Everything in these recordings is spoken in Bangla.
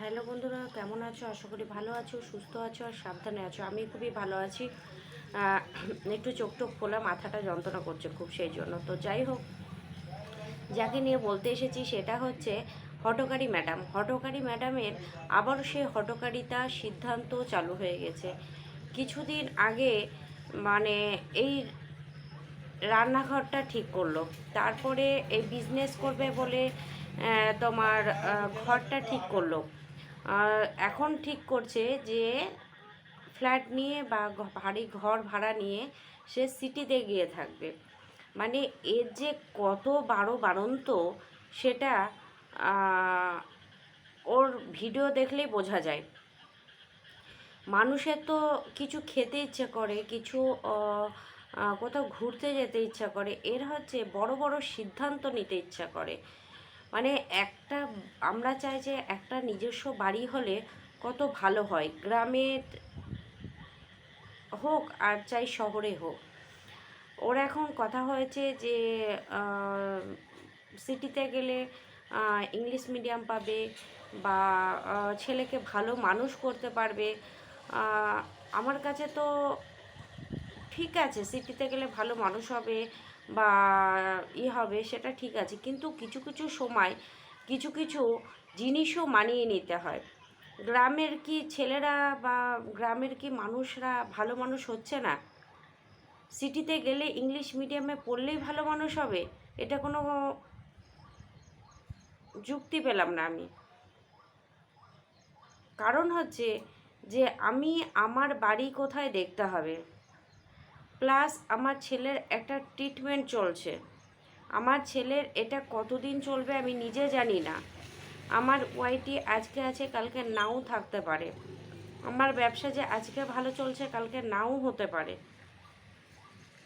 হ্যালো বন্ধুরা, কেমন আছো? আশা করি ভালো আছো, সুস্থ আছো আর সাবধানে আছো। আমি খুবই ভালো আছি। একটু চোখ টোক খোলা, মাথাটা যন্ত্রণা করছে খুব সেই জন্য। তো যাই হোক, যাকে নিয়ে বলতে এসেছি সেটা হচ্ছে হটকারী ম্যাডাম। হটকারী ম্যাডামের আবার সে হটকারিতা সিদ্ধান্ত চালু হয়ে গেছে। কিছুদিন আগে মানে এই রান্নাঘরটা ঠিক করল। তারপরে এই বিজনেস করবে বলে তোমার ঘরটা ঠিক করল। আর এখন ঠিক করছে যে ফ্ল্যাট নিয়ে বা ভারী ঘর ভাড়া নিয়ে সে সিটিতে গিয়ে থাকবে। মানে এর যে কত বারো বারন্ত সেটা ওর ভিডিও দেখলেই বোঝা যায়। মানুষের তো কিছু খেতে ইচ্ছে করে, কিছু কোথাও ঘুরতে যেতে ইচ্ছা করে, এর হচ্ছে বড় বড় সিদ্ধান্ত নিতে ইচ্ছা করে। মানে একটা, আমরা চাই যে একটা নিজস্ব বাড়ি হলে কত ভালো হয়। গ্রামের হোক আর চাই শহরে হোক। ওর এখন কথা হয়েছে যে সিটিতে গেলে ইংলিশ মিডিয়াম পাবে বা ছেলেকে ভালো মানুষ করতে পারবে। আমার কাছে তো ঠিক আছে, সিটিতে গেলে ভালো মানুষ হবে। বা ই হবে, সেটা ঠিক আছে। কিন্তু কিছু কিছু সময় কিছু কিছু জিনিসও মানিয়ে নিতে হয়। গ্রামের কি ছেলেরা বা গ্রামের কি মানুষরা ভালো মানুষ হচ্ছে না? সিটিতে গেলে ইংলিশ মিডিয়ামে পড়লেই ভালো মানুষ হবে? এটা কোনো যুক্তি পেলাম না আমি। কারণ হচ্ছে যে, আমি আমার বাড়ি কোথায় দেখতে হবে? প্লাস আমার ছেলের একটা ট্রিটমেন্ট চলছে। আমার ছেলের এটা কতদিন চলবে আমি নিজে জানি না। আমার ওয়াইটি আজকে আছে, কালকে নাও থাকতে পারে। আমার ব্যবসা যে আজকে ভালো চলছে, কালকে নাও হতে পারে।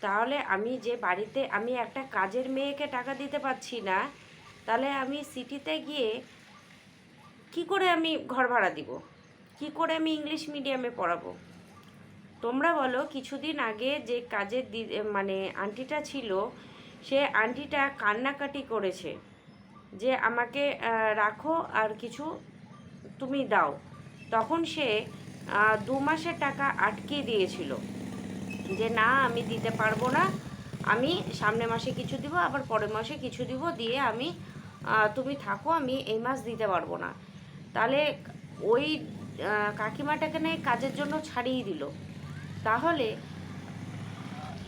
তাহলে আমি যে বাড়িতে, আমি একটা কাজের মেয়েকে টাকা দিতে পারছি না, তাহলে আমি সিটিতে গিয়ে কি করে আমি ঘর ভাড়া দিব? কি করে আমি ইংলিশ মিডিয়ামে পড়াবো? তোমরা বলো, কিছুদিন আগে যে কাজের দি মানে আন্টিটা ছিল, সে আন্টিটা কান্নাকাটি করেছে যে আমাকে রাখো আর কিছু তুমি দাও। তখন সে দু মাসের টাকা আটকে দিয়েছিল যে না, আমি দিতে পারব না, আমি সামনে মাসে কিছু দিব, আবার পরের মাসে কিছু দিব, দিয়ে আমি তুমি থাকো, আমি এই মাস দিতে পারব না। তাহলে ওই কাকিমাটাকে নিয়ে কাজের জন্য ছাড়িয়ে দিল। তাহলে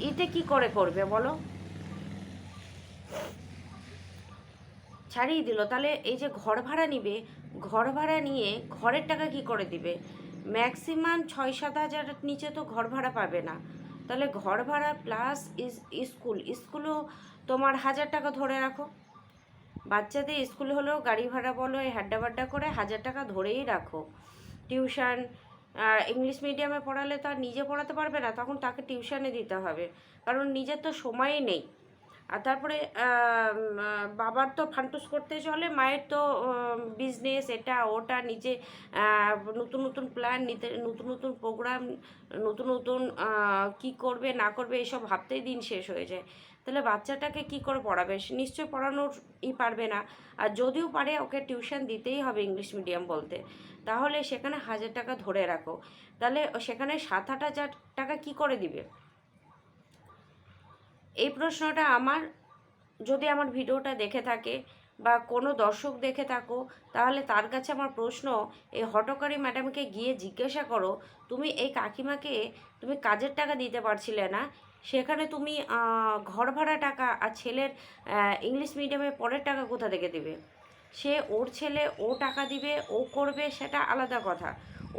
এতে কি করে করবে বলো? ছাড়িয়ে দিল। তাহলে এই যে ঘর ভাড়া নিবে, ঘর ভাড়া নিয়ে ঘরের টাকা কি করে দিবে? ম্যাক্সিমাম ছয় সাত হাজার নিচে তো ঘর ভাড়া পাবে না। তাহলে ঘর ভাড়া প্লাস স্কুল স্কুলও তোমার হাজার টাকা ধরে রাখো। বাচ্চাদের স্কুল হলেও গাড়ি ভাড়া বলো, এই হাড্ডা বাড্ডা করে হাজার টাকা ধরেই রাখো। টিউশন ইংলিশ মিডিয়ামে পড়ালে তো আর নিজে পড়াতে পারবে না, তখন তাকে টিউশনে দিতে হবে। কারণ নিজের তো সময়ই নেই। আর তারপরে বাবার তো ফান্টুস করতে চলে, মায়ের তো বিজনেস এটা, ওটা, নিজে নতুন নতুন প্ল্যান নিতে, নতুন নতুন প্রোগ্রাম নতুন নতুন কি করবে, না করবে, এসব ভাবতেই দিন শেষ হয়ে যায়। তাহলে বাচ্চাটাকে কি করে পড়াবে? সে নিশ্চয়ই পড়ানোর ই পারবে না। আর যদিও পারে, ওকে টিউশন দিতেই হবে ইংলিশ মিডিয়াম বলতে। তাহলে সেখানে হাজার টাকা ধরে রাখো। তাহলে সেখানে সাত আট হাজার টাকা কি করে দিবে? এই প্রশ্নটা আমার, যদি আমার ভিডিওটা দেখে থাকে বা কোনো দর্শক দেখে থাকো, তাহলে তার কাছে আমার প্রশ্ন, এই হটকারী ম্যাডামকে গিয়ে জিজ্ঞাসা করো, তুমি এই কাকিমাকে, তুমি কাজের টাকা দিতে পারছিলে না, সেখানে তুমি ঘর ভাড়া টাকা আর ছেলের ইংলিশ মিডিয়ামে পরের টাকা কোথা থেকে দেবে? সে ওর ছেলে ও টাকা দিবে, ও করবে সেটা আলাদা কথা।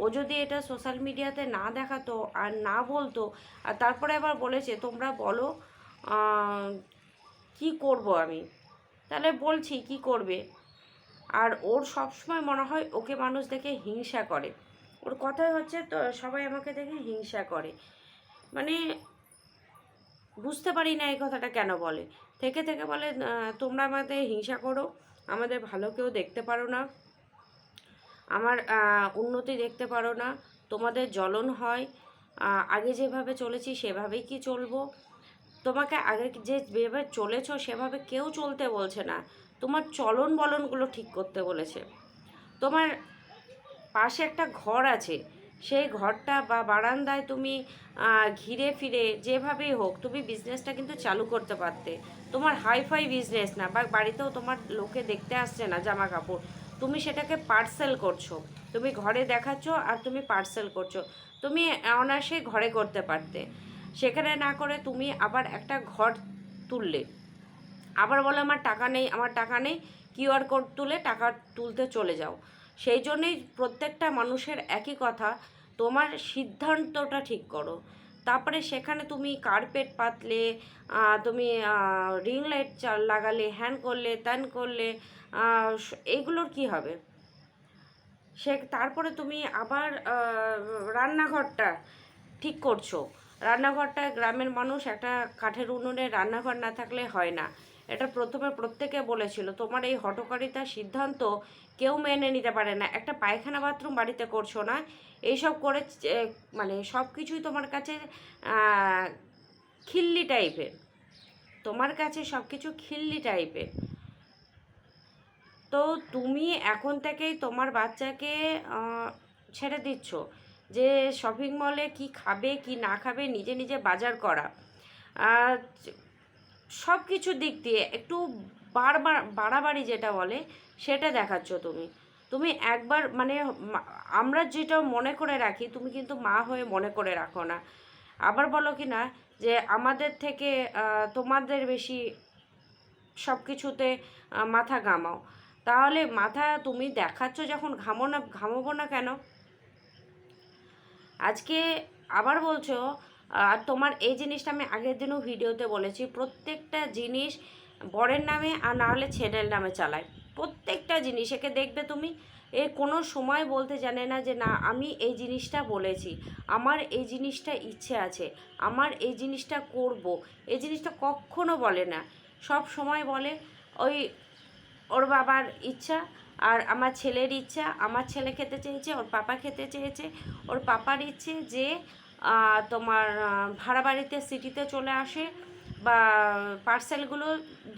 ও যদি এটা সোশ্যাল মিডিয়াতে না দেখাতো আর না বলতো, আর তারপরে আবার বলেছে, তোমরা বলো কি করব আমি? তাহলে বলছি, কি করবে? আর ওর সবসময় মনে হয় ওকে মানুষ দেখে হিংসা করে। ওর কথাই হচ্ছে, তো সবাই আমাকে দেখে হিংসা করে। মানে বুঝতে পারি না এই কথাটা কেন বলে। থেকে থেকে বলে তোমরা আমাদের হিংসা করো আমাদের ভালো কেউ দেখতে পারো না। আমার উন্নতি দেখতে পারো না। তোমাদের জ্বলন হয়। আগে যেভাবে চলেছি সেভাবেই কি চলবো? তোমাকে আগে যে যেভাবে চলেছো সেভাবে কেউ চলতে বলছে না। তোমার চলন বলনগুলো ঠিক করতে বলেছে। তোমার পাশে একটা ঘর আছে। সেই ঘরটা বা বারান্দায় তুমি ঘিরে ফিরে যেভাবেই হোক তুমি বিজনেসটা কিন্তু চালু করতে পারতে। তোমার হাইফাই বিজনেস না, বা বাড়িতেও তোমার লোকে দেখতে আসছে না জামা কাপড় তুমি সেটাকে পার্সেল করছ। তুমি ঘরে দেখাচ্ছ আর তুমি পার্সেল করছ। তুমি অনায়াসে ঘরে করতে পারতে। সেখানে না করে তুমি আবার একটা ঘর তুললে। আবার বলে, আমার টাকা নেই, আমার টাকা নেই কিউআর কোড তুলে টাকা তুলতে চলে যাও। সেই জন্যই প্রত্যেকটা মানুষের একই কথা, তোমার সিদ্ধান্তটা ঠিক করো। তারপরে সেখানে তুমি কার্পেট পাতলে তুমি রিং লাইট লাগালে হ্যান করলে ত্যান করলে এইগুলোর কি হবে? সে, তারপরে তুমি আবার রান্নাঘরটা ঠিক করছ। রান্নাঘরটা গ্রামের মানুষ একটা কাঠের উনুনে রান্নাঘর না থাকলে হয় না। এটা প্রথমে প্রত্যেকে বলেছিল, তোমার এই হটকারিতার সিদ্ধান্ত কেউ মেনে নিতে পারে না। একটা পায়খানা বাথরুম বাড়িতে করছ না। এইসব করে মানে সব কিছুই তোমার কাছে খিল্লি টাইপের। তোমার কাছে সব কিছু খিল্লি টাইপের। তো তুমি এখন থেকেই তোমার বাচ্চাকে ছেড়ে দিচ্ছ যে শপিং মলে কি খাবে, কি না খাবে, নিজে নিজে বাজার করা। সব কিছুর দিক দিয়ে একটু বারবার, বাড়াবাড়ি যেটা বলে, সেটা দেখাচ্ছ তুমি। তুমি একবার মানে আমরা যেটা মনে করে রাখি, তুমি কিন্তু মা হয়ে মনে করে রাখো না। আবার বলো কি না, যে আমাদের থেকে তোমাদের বেশি সব কিছুতে মাথা ঘামাও। তাহলে মাথা তুমি দেখাচ্ছ যখন ঘামো না, ঘামাবো না কেন? আজকে আবার বলছো আর তোমার এই জিনিসটা আমি আগের দিনও ভিডিওতে বলেছি, প্রত্যেকটা জিনিস বরের নামে আর না হলে ছেলের নামে চালায়। প্রত্যেকটা জিনিস, একে দেখবে তুমি, এ কোনো সময় বলতে জানে না যে না, আমি এই জিনিসটা বলেছি, আমার এই জিনিসটা ইচ্ছে আছে, আমার এই জিনিসটা করব, এই জিনিসটা কখনো বলে না। সব সময় বলে, ওই ওর বাবার ইচ্ছা আর আমার ছেলের ইচ্ছা, আমার ছেলে খেতে চেয়েছে, ওর পাপা খেতে চেয়েছে, ওর পাপার ইচ্ছে যে তোমার ভাড়া বাড়িতে সিটিতে চলে আসে বা পার্সেলগুলো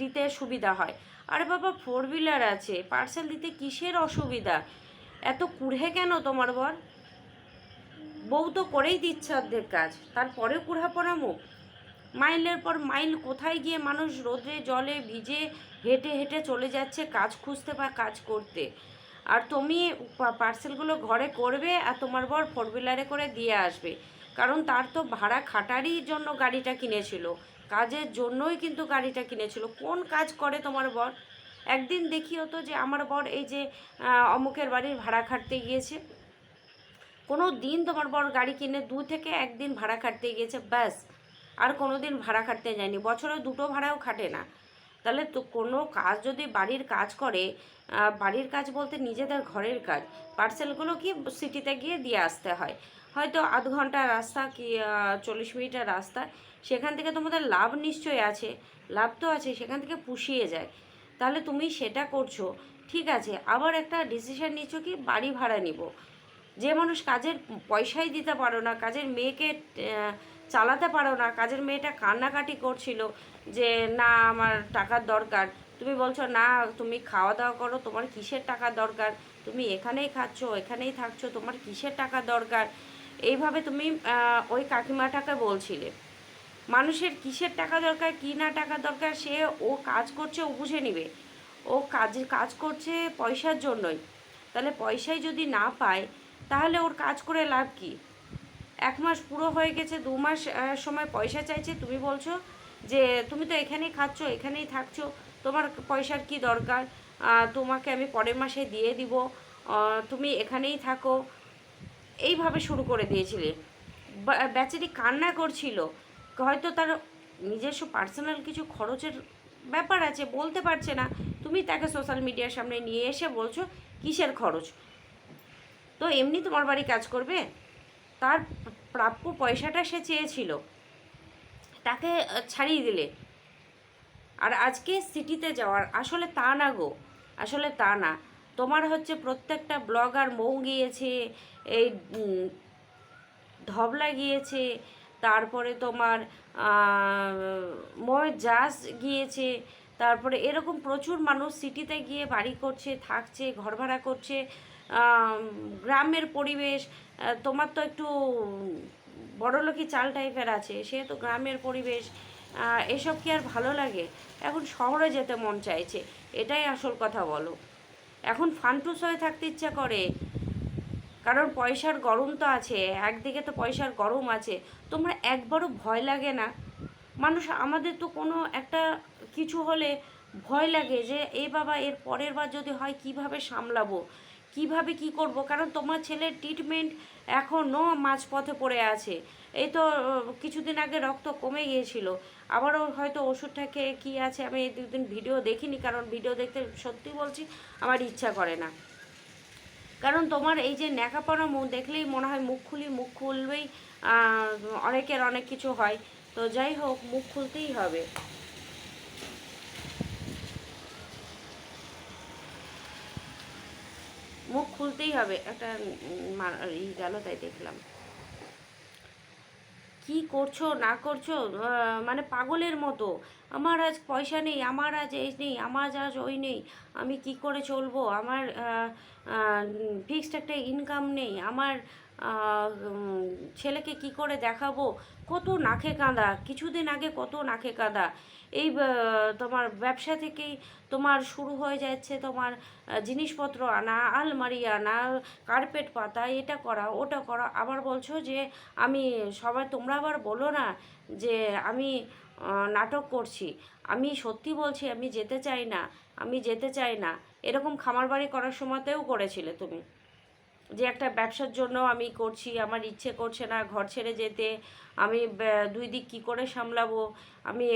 দিতে সুবিধা হয়। আরে বাবা ফোর হুইলার আছে। পার্সেল দিতে কিসের অসুবিধা? এত কুড়ে কেন তোমার বর? বউ তো করেই দিচ্ছে অর্ধেক কাজ, তারপরেও কুড়া পড়া মুখ। মাইলের পর মাইল কোথায় গিয়ে মানুষ রোদে, জলে ভিজে, হেঁটে হেঁটে চলে যাচ্ছে কাজ খুঁজতে বা কাজ করতে? আর তুমি পার্সেলগুলো ঘরে করবে আর তোমার বর ফোর হুইলারে করে দিয়ে আসবে। কারণ তার তো ভাড়া খাটারই জন্য গাড়িটা কিনেছিল। কাজের জন্যই কিন্তু গাড়িটা কিনেছিল। কোন কাজ করে তোমার বর? একদিন দেখিও তো যে আমার বর এই যে অমুকের বাড়ির ভাড়া খাটতে গিয়েছে। কোনো দিন তোমার বর গাড়ি কিনে দু থেকে একদিন ভাড়া খাটতে গিয়েছে, ব্যাস। আর কোনো দিন ভাড়া খাটতে যায়নি। বছরে দুটো ভাড়াও খাটে না। তাহলে তো কোনো কাজ যদি বাড়ির কাজ করে বাড়ির কাজ বলতে নিজেদের ঘরের কাজ। পার্সেলগুলো কি সিটিতে গিয়ে দিয়ে আসতে হয়? হয়তো আধ ঘণ্টা রাস্তা কি চল্লিশ মিনিটের রাস্তা, সেখান থেকে তোমাদের লাভ নিশ্চয়ই আছে, লাভ তো আছে, সেখান থেকে পুষিয়ে যায়। তাহলে তুমি সেটা করছ, ঠিক আছে, আবার একটা ডিসিশন নিচ্ছ কি, বাড়ি ভাড়া নিব। যে মানুষ কাজের পয়সাই দিতে পারো না, কাজের মেয়েকে চালাতে পারো না, কাজের মেয়েটা কান্নাকাটি করছিল যে, না, আমার টাকার দরকার। তুমি বলছো, না, তুমি খাওয়া দাওয়া করো, তোমার কিসের টাকার দরকার? তুমি এখানেই খাচ্ছো, এখানেই থাকছো, তোমার কিসের টাকা দরকার? এইভাবে তুমি ওই কাকিমাটাকে বলছিলে। মানুষের কিসের টাকা দরকার, কী না টাকা দরকার, সে ও কাজ করছে, ও বুঝে নিবে। ও কাজে, কাজ করছে পয়সার জন্যই। তাহলে পয়সাই যদি না পায়, তাহলে ওর কাজ করে লাভ কি? এক মাস পুরো হয়ে গেছে, দু মাস সময় পয়সা চাইছে, তুমি বলছো যে, তুমি তো এখানেই খাচ্ছো, এখানেই থাকছো, তোমার পয়সার কি দরকার? তোমাকে আমি পরের মাসে দিয়ে দিব তুমি এখানেই থাকো। এইভাবে শুরু করে দিয়েছিলে। বেচারি কান্না করছিল। হয়তো তার নিজস্ব পার্সোনাল কিছু খরচের ব্যাপার আছে, বলতে পারছে না। তুমি তাকে সোশ্যাল মিডিয়ার সামনে নিয়ে এসে বলছো, কিসের খরচ? তো এমনি তোমার বাড়ি কাজ করবে? তার প্রাপ্য পয়সাটা সে চেয়েছিল। তাকে ছাড়িয়ে দিলে। আর আজকে সিটিতে যাওয়ার, আসলে তা না গো, আসলে তা না। তোমার হচ্ছে প্রত্যেকটা ব্লগার মৌ গিয়েছে, এই ধবলা গিয়েছে, তারপরে তোমার ময় জাস গিয়েছে, তারপরে এরকম প্রচুর মানুষ সিটিতে গিয়ে বাড়ি করছে, থাকছে ঘর ভাড়া করছে গ্রামের পরিবেশ তোমার তো একটু বড়লোকি চাল টাইপের আছে, সেহেতু গ্রামের পরিবেশ এসব কি আর ভালো লাগে? এখন শহরে যেতে মন চাইছে, এটাই আসল কথা বলো। এখন ফান্টুস হয়ে থাকতে ইচ্ছা করে। কারণ পয়সার গরম তো আছে, একদিকে তো পয়সার গরম আছে। তোমরা একবারও ভয় লাগে না? মানুষ, আমাদের তো কোনো একটা কিছু হলে ভয় লাগে যে এই বাবা, এর পরের বার যদি হয়, কীভাবে সামলাবো? কীভাবে কি করব? কারণ তোমার ছেলের ট্রিটমেন্ট এখনও মাঝপথে পড়ে আছে। এই তো কিছুদিন আগে রক্ত কমে গিয়েছিল। আবারও হয়তো ওষুধটাকে কি আছে, আমি এই দুদিন ভিডিও দেখিনি, কারণ ভিডিও দেখতে সত্যি বলছি আমার ইচ্ছা করে না। কারণ তোমার এই যে ন্যাকাপনা মুখ দেখলেই মনে হয় মুখ খুলি, মুখ খুলবেই অনেকের অনেক কিছু হয়। তো যাই হোক, মুখ খুলতেই হবে। মুখ খুলতেই হবে। একটা ই গেল, তাই দেখলাম। কি করছ, না করছ? মানে পাগলের মতো। আমার আজ পয়সা নেই, আমার আজ এই নেই, আমার আজ ওই নেই। আমি কি করে চলবো? আমার ফিক্সড একটা ইনকাম নেই। আমার ছেলেকে কি করে দেখাবো? কত নাখে কাঁদা, কিছুদিন আগে কত নাখে কাঁদা। এই তোমার ব্যবসা থেকেই তোমার শুরু হয়ে যাচ্ছে তোমার জিনিসপত্র আনা, আলমারি আনা, কার্পেট পাতা, এটা করা, ওটা করা। আবার বলছো যে আমি, সবাই তোমরা আবার বলো না যে আমি নাটক করছি। আমি সত্যি বলছি, আমি যেতে চাই না, আমি যেতে চাই না। এরকম খামার বাড়ি করার সময়তেও করেছিলে তুমি। যে একটা ব্যবসার জন্য আমি করছি, আমার ইচ্ছে করছে না ঘর ছেড়ে যেতে, আমি দুই দিক কী করে সামলাবো, আমি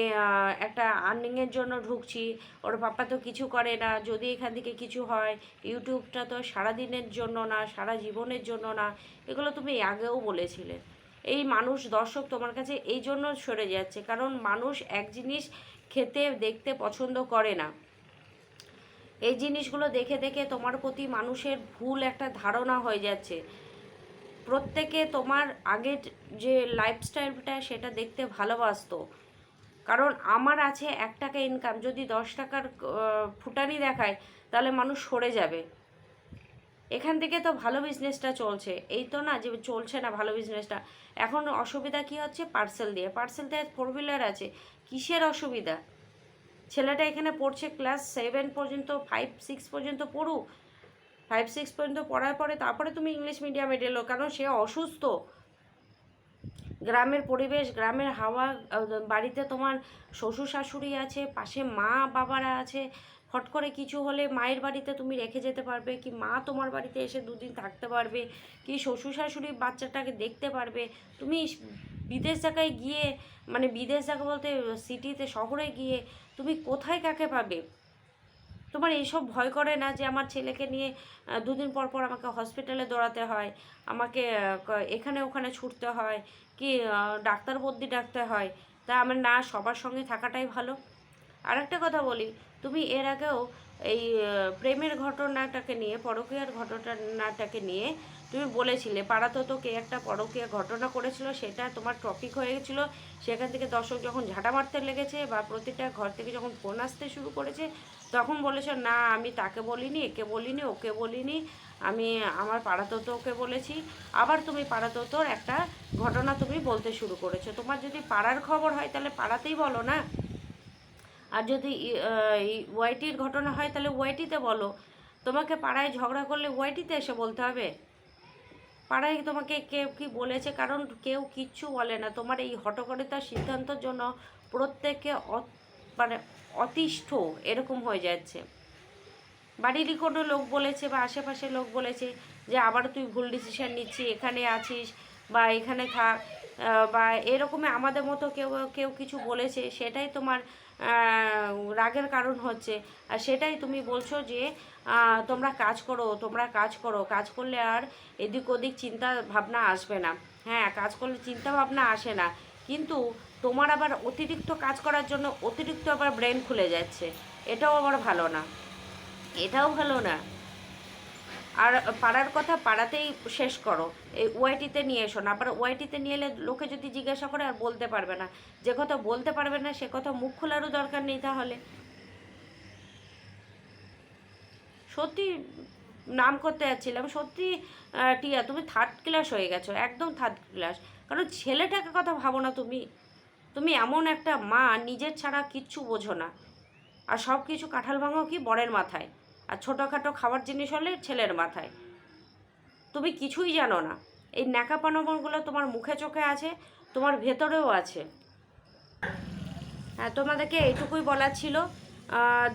একটা আর্নিংয়ের জন্য ঢুকছি, ওর পাপা তো কিছু করে না, যদি এখান থেকে কিছু হয়, ইউটিউবটা তো সারা দিনের জন্য না, সারা জীবনের জন্য না, এগুলো তুমি আগেও বলেছিলে। এই মানুষ, দর্শক তোমার কাছে এই জন্য সরে যাচ্ছে, কারণ মানুষ এক জিনিস খেতে, দেখতে পছন্দ করে না। এই জিনিসগুলো দেখে দেখে তোমার প্রতি মানুষের ভুল একটা ধারণা হয়ে যাচ্ছে। প্রত্যেকে তোমার আগের যে লাইফস্টাইলটা সেটা দেখতে ভালোবাসতো। কারণ আমার আছে এক টাকা ইনকাম যদি দশ টাকার ফুটানি দেখায়, তাহলে মানুষ সরে যাবে। এখান থেকে তো ভালো বিজনেসটা চলছে। এই তো না যে চলছে না ভালো বিজনেসটা এখন অসুবিধা কি হচ্ছে? পার্সেল দিয়ে। পার্সেল দিয়ে ফোর হুইলার আছে। কিসের অসুবিধা? ছেলেটা এখানে পড়ছে ক্লাস সেভেন পর্যন্ত ফাইভ সিক্স পর্যন্ত পড়ুক। ফাইভ সিক্স পর্যন্ত পড়ার পরে তারপরে তুমি ইংলিশ মিডিয়ামে ডেলো কারণ সে অসুস্থ। গ্রামের পরিবেশ, গ্রামের হাওয়া বাড়িতে তোমার শ্বশুর শাশুড়ি আছে, পাশে মা বাবারা আছে ফট করে কিছু হলে মায়ের বাড়িতে তুমি রেখে যেতে পারবে, কি মা তোমার বাড়িতে এসে দুদিন থাকতে পারবে, কি শ্বশুর শাশুড়ি বাচ্চাটাকে দেখতে পারবে, তুমি বিদেশ জায়গায় গিয়ে মানে বিদেশ জায়গা বলতে সিটিতে শহরে গিয়ে তুমি কোথায় কাকে পাবে? তোমার এইসব ভয় করে না যে আমার ছেলেকে নিয়ে দুদিন পর পর আমাকে হসপিটালে দৌড়াতে হয়, আমাকে এখানে ওখানে ছুটতে হয়, কি ডাক্তার বদ্যি ডাকতে হয়? তা আমার না, সবার সঙ্গে থাকাটাই ভালো। আর একটা কথা বলি, তুমি এর আগেও এই প্রেমের ঘটনাটাকে নিয়ে, পরকীয়ার ঘটনাটাকে নিয়ে তুমি বলেছিলে, পাড়াতে তো কে একটা পরকীয়া ঘটনা করেছিল, সেটা তোমার টপিক হয়ে গেছিল। সেখান থেকে দর্শক যখন ঝাঁটা মারতে লেগেছে বা প্রতিটা ঘর থেকে যখন ফোন আসতে শুরু করেছে, তখন বলেছ, না, আমি তাকে বলিনি, একে বলিনি, ওকে বলিনি, আমি আমার পাড়াতো তো ওকে বলেছি। আবার তুমি পাড়াতো তোর একটা ঘটনা তুমি বলতে শুরু করেছ। তোমার যদি পাড়ার খবর হয়, তাহলে পাড়াতেই বলো না। আর যদি ওয়াইটির ঘটনা হয়, তাহলে ওয়াইটিতে বলো। তোমাকে পাড়ায় ঝগড়া করলে ওয়াইটিতে এসে বলতে হবে। পাড়ায় তোমাকে কেউ কি বলেছে? কারণ কেউ কিচ্ছু বলে না। তোমার এই হটকরিতার সিদ্ধান্তের জন্য প্রত্যেকে মানে অতিষ্ঠ এরকম হয়ে যাচ্ছে। বাড়িরই কোনো লোক বলেছে বা আশেপাশের লোক বলেছে যে, আবার তুই ভুল ডিসিশান নিচ্ছি এখানে আছিস বা এখানে থাক বা এরকমই আমাদের মতো কেউ কেউ কিছু বলেছে, সেটাই তোমার রাগের কারণ হচ্ছে। আর সেটাই তুমি বলছো যে তোমরা কাজ করো, তোমরা কাজ করো। কাজ করলে আর এদিক ওদিক চিন্তা ভাবনা আসবে না। হ্যাঁ কাজ করলে চিন্তা ভাবনা আসে না। কিন্তু তোমার আবার অতিরিক্ত কাজ করার জন্য অতিরিক্ত আবার ব্রেন খুলে যাচ্ছে। এটাও আবার ভালো না। এটাও ভালো না। আর পাড়ার কথা পাড়াতেই শেষ করো। এই ওয়াইটিতে নিয়ে এসো না। আবার ওয়াইটিতে নিয়ে এলে লোকে যদি জিজ্ঞাসা করে আর বলতে পারবে না। যে কথা বলতে পারবে না, সে কথা মুখ খোলারও দরকার নেই তাহলে। সত্যি নাম করতে যাচ্ছিলাম, সত্যি টিয়া, তুমি থার্ড ক্লাস হয়ে গেছো, একদম থার্ড ক্লাস কারণ ছেলেটাকে কথা ভাবো না তুমি। তুমি এমন একটা মা, নিজের ছাড়া কিচ্ছু বোঝো না। আর সব কিছু কাঁঠাল ভাঙো কি বরের মাথায়? আর ছোটোখাটো খাবার জিনিস হলে ছেলের মাথায়। তুমি কিছুই জানো না। এই ন্যাকাপানগুলো তোমার মুখে চোখে আছে, তোমার ভেতরেও আছে। হ্যাঁ তোমাদেরকে এইটুকুই বলার ছিল।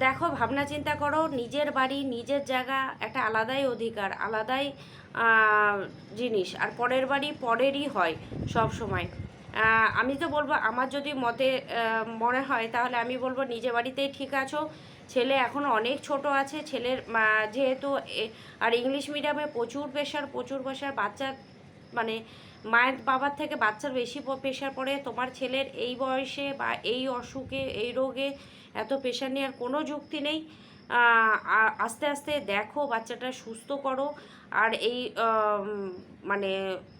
দেখো, ভাবনা চিন্তা করো, নিজের বাড়ি, নিজের জায়গা একটা আলাদাই অধিকার, আলাদাই জিনিস, আর পরের বাড়ি পরেরই হয় সব সময়। আমি তো বলব, আমার যদি মতে মনে হয়, তাহলে আমি বলব নিজে বাড়িতেই ঠিক আছো। ছেলে এখনও অনেক ছোট আছে, ছেলের যেহেতু আর ইংলিশ মিডিয়ামে প্রচুর প্রেশার প্রচুর প্রেশার বাচ্চা মানে মায়ের, বাবার থেকে বাচ্চার বেশি প্রেশার পড়ে। তোমার ছেলের এই বয়সে বা এই অসুখে, এই রোগে এত প্রেশার নেওয়ার কোনো যুক্তি নেই। আস্তে আস্তে দেখো বাচ্চাটা সুস্থ করো। আর এই মানে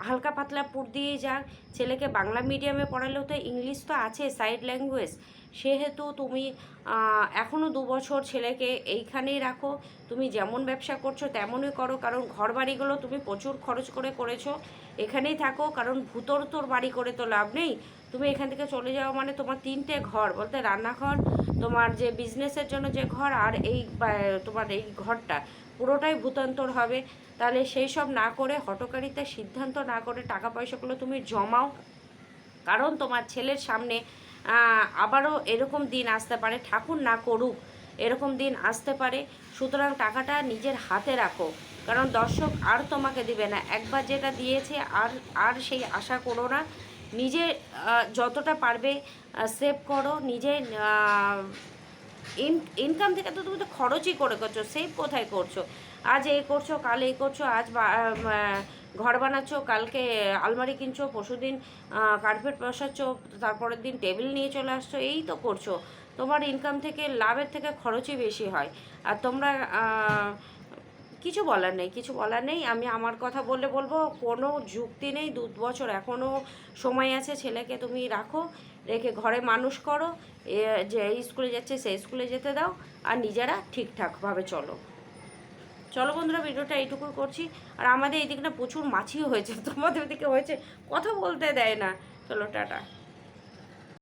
হালকা পাতলা পুর দিয়ে যাক। ছেলেকে বাংলা মিডিয়ামে পড়ালেও তো ইংলিশ তো আছে সাইড ল্যাঙ্গুয়েজ সেহেতু তুমি এখনও দু বছর ছেলেকে এইখানেই রাখো। তুমি যেমন ব্যবসা করছ তেমনই করো, কারণ ঘর বাড়িগুলো তুমি প্রচুর খরচ করে করেছ। এখানেই থাকো, কারণ ভূতর তোর বাড়ি করে তো লাভ নেই। তুমি এখান থেকে চলে যাওয়া মানে তোমার তিনটে ঘর, বলতে রান্নাঘর, তোমার যে বিজনেসের জন্য যে ঘর আর এই তোমার এই ঘরটা, পুরোটাই ভূতান্তর হবে। তাহলে সেই সব না করে, হটকারিতে সিদ্ধান্ত না করে টাকা পয়সাগুলো তুমি জমাও। কারণ তোমার ছেলের সামনে আবারও এরকম দিন আসতে পারে, ঠাকুর না করুক, এরকম দিন আসতে পারে। সুতরাং টাকাটা নিজের হাতে রাখো। কারণ দর্শক আর তোমাকে দিবে না। একবার যেটা দিয়েছে আর আর সেই আশা করো না। নিজে যতটা পারবে সেভ করো। নিজে ইনকাম থেকে তো তুমি তো খরচই করে করছ সেভ কোথায় করছ? আজ এই করছ, কাল এই করছ, আজ ঘর বানাচ্ছো, কালকে আলমারি কিনছো, পরশুদিন কার্পেট বসাচ্ছো, তারপরের দিন টেবিল নিয়ে চলে আসছো, এই তো করছ। তোমার ইনকাম থেকে, লাভের থেকে খরচই বেশি হয়। আর তোমরা কিছু বলার নেই, কিছু বলার নেই। আমি আমার কথা বললে বলব, কোনো যুক্তি নেই, দু বছর এখনও সময় আছে ছেলেকে তুমি রাখো, রেখে ঘরে মানুষ করো যে স্কুলে যাচ্ছে সেই স্কুলে যেতে দাও, আর নিজেরা ঠিকঠাকভাবে চলো। চলো বন্ধুরা, ভিডিওটা এইটুকুই করছি। আর আমাদের এই দিকটা প্রচুর মাছিও হয়েছে, তোমাদের দিকে হয়েছে, কথা বলতে দেয় না। চলো, টাটা।